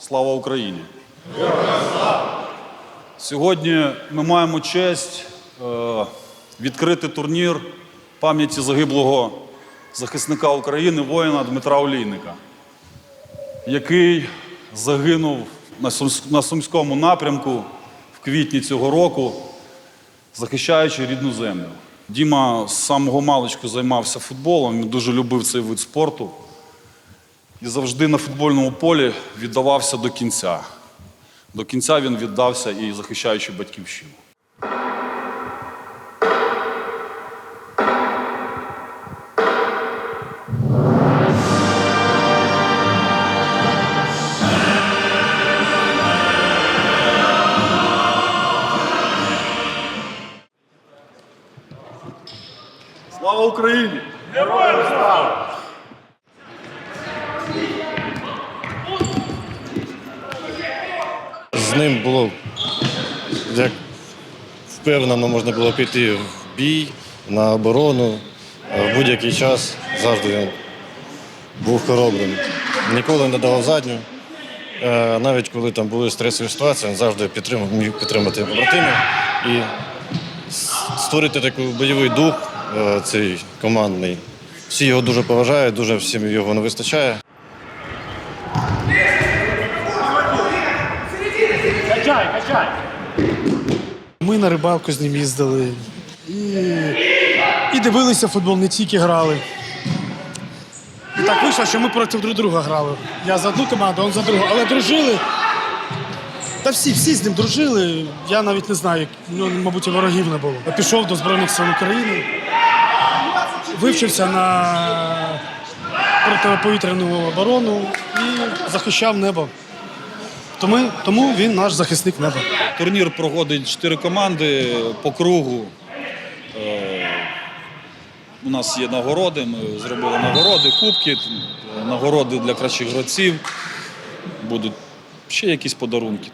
Слава Україні! Сьогодні ми маємо честь е, відкрити турнір пам'яті загиблого захисника України, воїна Дмитра Олійника, який загинув на, Сумс- на Сумському напрямку в квітні цього року, захищаючи рідну землю. Діма з самого маличку займався футболом, він дуже любив цей вид спорту і завжди на футбольному полі віддавався до кінця. До кінця він віддався і захищаючи батьківщину. Слава Україні! З ним було як впевнено можна було піти в бій, на оборону. В будь-який час завжди він був хоробрим. Ніколи не давав задню. Е, Навіть коли там були стресові ситуації, він завжди підтримав, міг підтримати побратимів і створити такий бойовий дух е, цей командний. Всі його дуже поважають, дуже всім його не вистачає. Ми на рибалку з ним їздили і, і дивилися футбол, не тільки грали. І так вийшло, що ми проти друг друга грали. Я за одну команду, а він за другу. Але дружили. Та всі, всі з ним дружили. Я навіть не знаю, нього, мабуть, ворогів не було. Я пішов до Збройних сил України, вивчився на протиповітряну оборону і захищав небо. Тому, тому він наш захисник неба. Турнір проходить чотири команди по кругу. Е, У нас є нагороди, ми зробили нагороди, кубки, е, нагороди для кращих гравців. Будуть ще якісь подарунки.